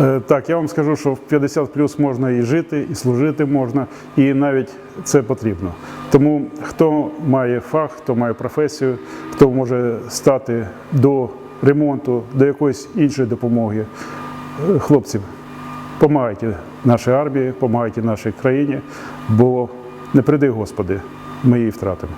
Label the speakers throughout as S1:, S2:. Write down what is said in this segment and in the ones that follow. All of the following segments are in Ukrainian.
S1: Е, Так, я вам скажу, що в 50 плюс можна і жити, і служити можна, і навіть це потрібно. Тому хто має фах, хто має професію, хто може стати до ремонту, до якоїсь іншої допомоги, е, хлопці, допомагайте нашій армії, допомагайте нашій країні, бо не приди, Господи, ми її втратимо.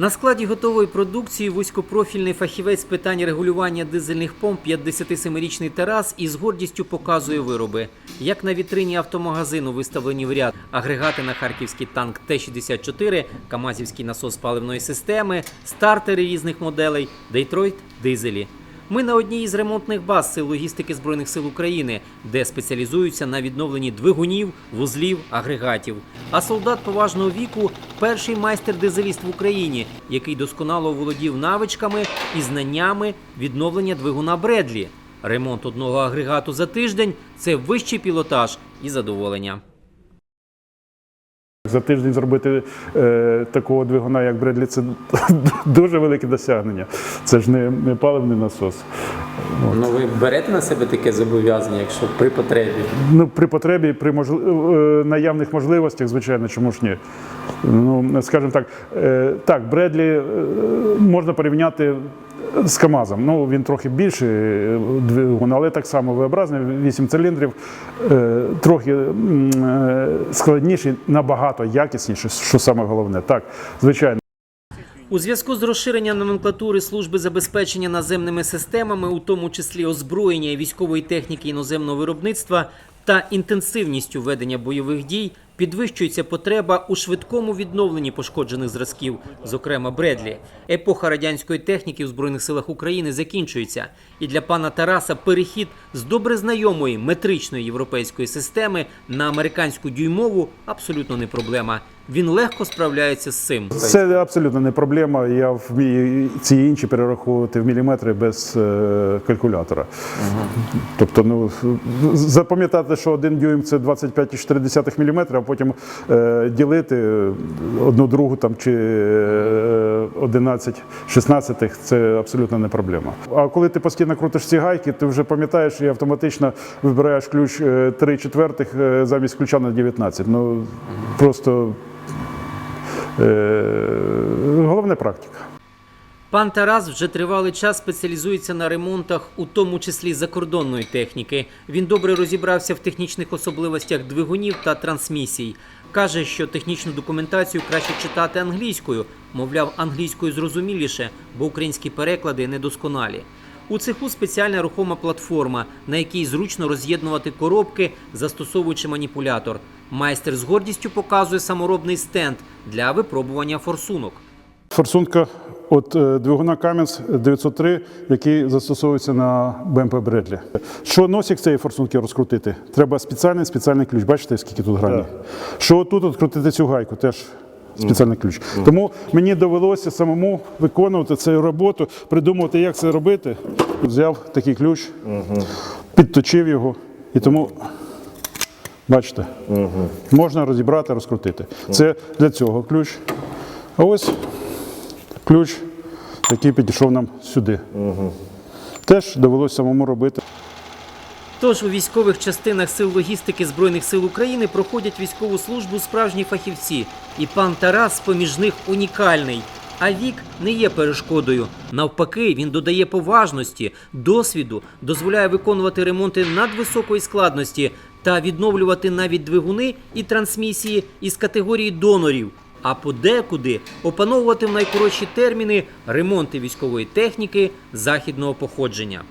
S2: На складі готової продукції вузькопрофільний фахівець з питань регулювання дизельних помп 57-річний Тарас із гордістю показує вироби. Як на вітрині автомагазину виставлені в ряд агрегати на харківський танк Т-64, Камазівський насос паливної системи, стартери різних моделей, Дейтройт, дизелі. Ми на одній із ремонтних баз сил логістики Збройних сил України, де спеціалізуються на відновленні двигунів, вузлів, агрегатів. А солдат поважного віку перший майстер-дизеліст в Україні, який досконало володів навичками і знаннями відновлення двигуна Бредлі. Ремонт одного агрегату за тиждень це вищий пілотаж і задоволення.
S1: За тиждень зробити е, такого двигуна, як Бредлі, це дуже велике досягнення. Це ж не, не паливний насос.
S3: Ну ви берете на себе таке зобов'язання, якщо при потребі.
S1: Ну, при потребі, при можли- е, наявних можливостях, звичайно, чому ж ні. Ну, скажімо так, е, так, Бредлі е, можна порівняти з КАМАЗом. Ну, він трохи більший е, двигун, але так само V-образний, 8 циліндрів, е, трохи е, складніший, набагато якісніший, що саме головне. Так, звичайно.
S2: У зв'язку з розширенням номенклатури служби забезпечення наземними системами, у тому числі озброєння і військової техніки іноземного виробництва та інтенсивністю ведення бойових дій, підвищується потреба у швидкому відновленні пошкоджених зразків, зокрема Бредлі. Епоха радянської техніки в збройних силах України закінчується, і для пана Тараса перехід з добре знайомої метричної європейської системи на американську дюймову абсолютно не проблема. Він легко справляється з цим.
S1: Це абсолютно не проблема. Я вмію ці інші перераховувати в міліметри без е, калькулятора. Тобто, ну запам'ятати, що один дюйм це 25,4 мм, а потім е, ділити одну другу там чи е, 11 16 це абсолютно не проблема. А коли ти постійно крутиш ці гайки, ти вже пам'ятаєш і автоматично вибираєш ключ е, 3 четвертих е, замість ключа на 19. Ну просто. Е, Головне практика.
S2: Пан Тарас вже тривалий час спеціалізується на ремонтах, у тому числі закордонної техніки. Він добре розібрався в технічних особливостях двигунів та трансмісій. Каже, що технічну документацію краще читати англійською, мовляв, англійською зрозуміліше, бо українські переклади недосконалі. У цеху спеціальна рухома платформа, на якій зручно роз'єднувати коробки, застосовуючи маніпулятор. Майстер з гордістю показує саморобний стенд для випробування форсунок.
S1: Форсунка от е, двигуна Кам'янс 903, який застосовується на БМП Бредлі. Що носик цієї форсунки розкрутити? Треба спеціальний спеціальний ключ. Бачите, скільки тут грані? Що тут відкрутити цю гайку? Теж спеціальний ключ. Тому мені довелося самому виконувати цю роботу, придумувати, як це робити. Взяв такий ключ, підточив його і тому. Бачите, можна розібрати, розкрутити. Це для цього ключ. А ось ключ, який підійшов нам сюди. Теж довелося самому робити.
S2: Тож у військових частинах сил логістики Збройних сил України проходять військову службу справжні фахівці, і пан Тарас поміж них унікальний. А вік не є перешкодою. Навпаки, він додає поважності, досвіду, дозволяє виконувати ремонти надвисокої складності та відновлювати навіть двигуни і трансмісії із категорії донорів. А подекуди опановувати в найкоротші терміни ремонти військової техніки західного походження.